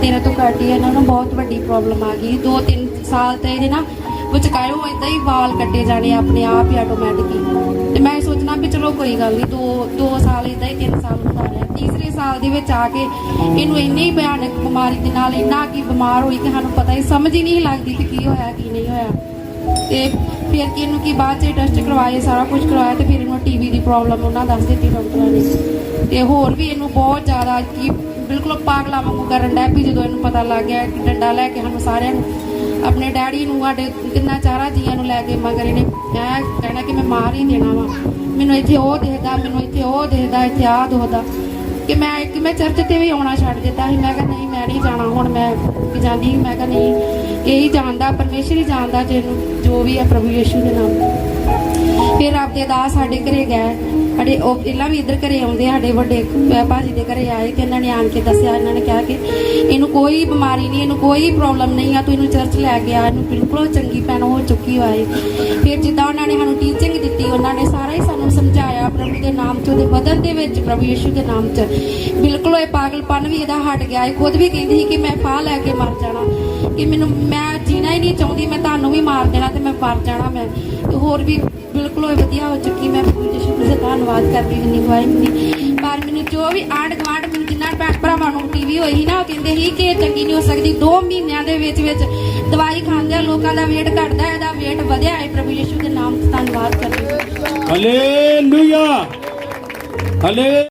ਮੇਰੇ ਤੋਂ ਘੱਟ ਹੀ ਇਹਨਾਂ ਨੂੰ ਬਹੁਤ ਵੱਡੀ ਪ੍ਰੋਬਲਮ ਆ ਗਈ। 2-3 ਸਾਲ ਤੇ ਇਹਦੇ ਨਾ ਵਿਚਕਾਇਓ ਇਦਾਂ ਹੀ ਵਾਲ ਕੱਟੇ ਜਾਣੇ ਆਪਣੇ ਆਪ ਹੀ ਆਟੋਮੈਟਿਕ ਤੇ ਮੈਂ ਸੋਚਣਾ ਵੀ ਚਲੋ ਕੋਈ ਗੱਲ ਨਹੀਂ ਦੋ ਦੋ ਸਾਲ ਇਦਾਂ ਹੀ 3 ਸਾਲ ਹੁੰਦਾ ਤੀਸਰੇ ਸਾਲ ਦੇ ਵਿੱਚ ਆ ਕੇ ਇਹਨੂੰ ਇੰਨੀ ਭਿਆਨਕ ਬਿਮਾਰੀ ਦੇ ਨਾਲ ਇੰਨਾ ਕੀ ਬਿਮਾਰ ਹੋਈ ਕਿ ਸਾਨੂੰ ਪਤਾ ਹੀ ਸਮਝ ਹੀ ਨਹੀਂ ਲੱਗਦੀ ਕਿ ਕੀ ਹੋਇਆ, ਕੀ ਨਹੀਂ ਹੋਇਆ। ਤੇ ਫਿਰ ਕਿ ਇਹਨੂੰ ਕੀ ਬਾਅਦ ਚ ਟੈਸਟ ਕਰਵਾਏ, ਸਾਰਾ ਕੁਝ ਕਰਵਾਇਆ ਤੇ ਫਿਰ ਇਹਨੂੰ ਟੀਵੀ ਦੀ ਪ੍ਰੋਬਲਮ ਉਹਨਾਂ ਦੱਸ ਦਿੱਤੀ ਡਾਕਟਰਾਂ ਨੇ। ਤੇ ਹੋਰ ਵੀ ਇਹਨੂੰ ਬਹੁਤ ਜ਼ਿਆਦਾ ਕੀ ਬਿਲਕੁਲ ਪਾਗਲਾ ਵਾਂਗੂ ਕਰਨ ਡਿਆ ਵੀ ਜਦੋਂ ਇਹਨੂੰ ਪਤਾ ਲੱਗ ਗਿਆ ਕਿ ਡੰਡਾ ਲੈ ਕੇ ਸਾਨੂੰ ਸਾਰਿਆਂ ਨੂੰ, ਆਪਣੇ ਡੈਡੀ ਨੂੰ, ਸਾਡੇ ਤਿੰਨਾਂ ਚਾਰਾਂ ਜੀਆਂ ਨੂੰ ਲੈ ਕੇ ਮਗਰ ਇਹਨੇ ਮੈਂ ਕਹਿਣਾ ਕਿ ਮੈਂ ਮਾਰ ਹੀ ਦੇਣਾ ਵਾ। ਮੈਨੂੰ ਇੱਥੇ ਉਹ ਦੇਖਦਾ, ਮੈਨੂੰ ਇੱਥੇ ਉਹ ਦੇਖਦਾ, ਇੱਥੇ ਆਹ ਦੋਦਾ ਕਿ ਮੈਂ ਇੱਕ, ਮੈਂ ਚਰਚ ਤੇ ਵੀ ਆਉਣਾ ਛੱਡ ਦਿੱਤਾ ਸੀ। ਮੈਂ ਕਿਹਾ ਨਹੀਂ, ਮੈਂ ਨਹੀਂ ਜਾਣਾ। ਹੁਣ ਮੈਂ ਜਾਂਦੀ ਮੈਂ ਕਿਹਾ ਨਹੀਂ ਇਹੀ ਜਾਣਦਾ, ਪਰਮੇਸ਼ਰ ਹੀ ਜਾਣਦਾ ਜਿਹਨੂੰ, ਜੋ ਵੀ ਹੈ ਪ੍ਰਭੂ ਯਿਸੂ ਦੇ ਨਾਮ। ਫਿਰ ਆਪਦੇ ਦਾਸ ਸਾਡੇ ਘਰੇ ਗਏ। ਸਾਡੇ ਉਹ ਪਹਿਲਾਂ ਵੀ ਇੱਧਰ ਘਰੇ ਆਉਂਦੇ ਸਾਡੇ ਵੱਡੇ ਭਾਜੀ ਦੇ ਘਰੇ ਆਏ ਤੇ ਇਹਨਾਂ ਨੇ ਆਣ ਕੇ ਦੱਸਿਆ, ਇਹਨਾਂ ਨੇ ਕਿਹਾ ਕਿ ਇਹਨੂੰ ਕੋਈ ਬਿਮਾਰੀ ਨਹੀਂ, ਇਹਨੂੰ ਕੋਈ ਪ੍ਰੋਬਲਮ ਨਹੀਂ ਆ, ਤੂੰ ਇਹਨੂੰ ਚਰਚ ਲੈ ਗਿਆ ਇਹਨੂੰ ਬਿਲਕੁਲ ਚੰਗੀ ਪੈਣ ਹੋ ਚੁੱਕੀ ਹੋਏ ਫਿਰ ਜਿੱਦਾਂ ਉਹਨਾਂ ਨੇ ਸਾਨੂੰ ਟੀਚਿੰਗ ਦਿੱਤੀ, ਉਹਨਾਂ ਨੇ ਸਾਰਾ ਹੀ ਸਾਨੂੰ ਸਮਝਾਇਆ ਪ੍ਰਭੂ ਦੇ ਨਾਮ 'ਚ, ਉਹਦੇ ਬਦਨ ਦੇ ਵਿੱਚ ਪ੍ਰਭੂ ਯਿਸੂ ਦੇ ਨਾਮ 'ਚ। ਬਿਲਕੁਲ ਇਹ ਪਾਗਲਪਨ ਵੀ ਇਹਦਾ ਹਟ ਗਿਆ, ਇਹ ਖੁਦ ਵੀ ਕਹਿੰਦੀ ਸੀ ਕਿ ਮੈਂ ਫਾਹ ਲੈ ਕੇ ਮਰ ਜਾਣਾ। ਕਿ ਮੈਨੂੰ, ਮੈਂ ਜੀਣਾ ਹੀ ਨਹੀਂ ਚਾਹੁੰਦੀ, ਮੈਂ ਤੁਹਾਨੂੰ ਵੀ ਮਾਰ ਦੇਣਾ ਤੇ ਮੈਂ ਮਰ ਜਾਣਾ ਮੈਂ। ਤੇ ਹੋਰ ਵੀ ਬਿਲਕੁਲ ਉਹ ਵਧੀਆ ਹੋ ਚੁੱਕੀ ਮੈਂ। ਪ੍ਰਭੂ ਯਿਸੂ ਦਾ ਧੰਨਵਾਦ ਕਰਦੀ ਹਾਂ ਨਿਭਾਈ ਨਹੀਂ ਪਰ ਮੈਨੂੰ ਜੋ ਵੀ ਆਂਢ ਗੁਆਂਢ, ਮੈਨੂੰ ਜਿੰਨਾ ਭੈਣ ਭਰਾਵਾਂ ਨੂੰ ਟੀਵੀ ਹੋਈ ਸੀ ਨਾ, ਉਹ ਕਹਿੰਦੇ ਸੀ ਕਿ ਇਹ ਚੰਗੀ ਨਹੀਂ ਹੋ ਸਕਦੀ। 2 ਮਹੀਨਿਆਂ ਦੇ ਵਿੱਚ ਵਿੱਚ ਦਵਾਈ ਖਾਂਦੇ ਆ ਲੋਕਾਂ ਦਾ ਵੇਟ ਘਟਦਾ ਇਹਦਾ ਵੇਟ ਵਧਿਆ ਹੈ। ਪ੍ਰਭੂ ਯਿਸੂ ਦੇ ਨਾਮ 'ਚ ਧੰਨਵਾਦ ਕਰਦੀ ਹਾਂ। ਹਾਲੇਲੂਇਆ ਹਾਲੇ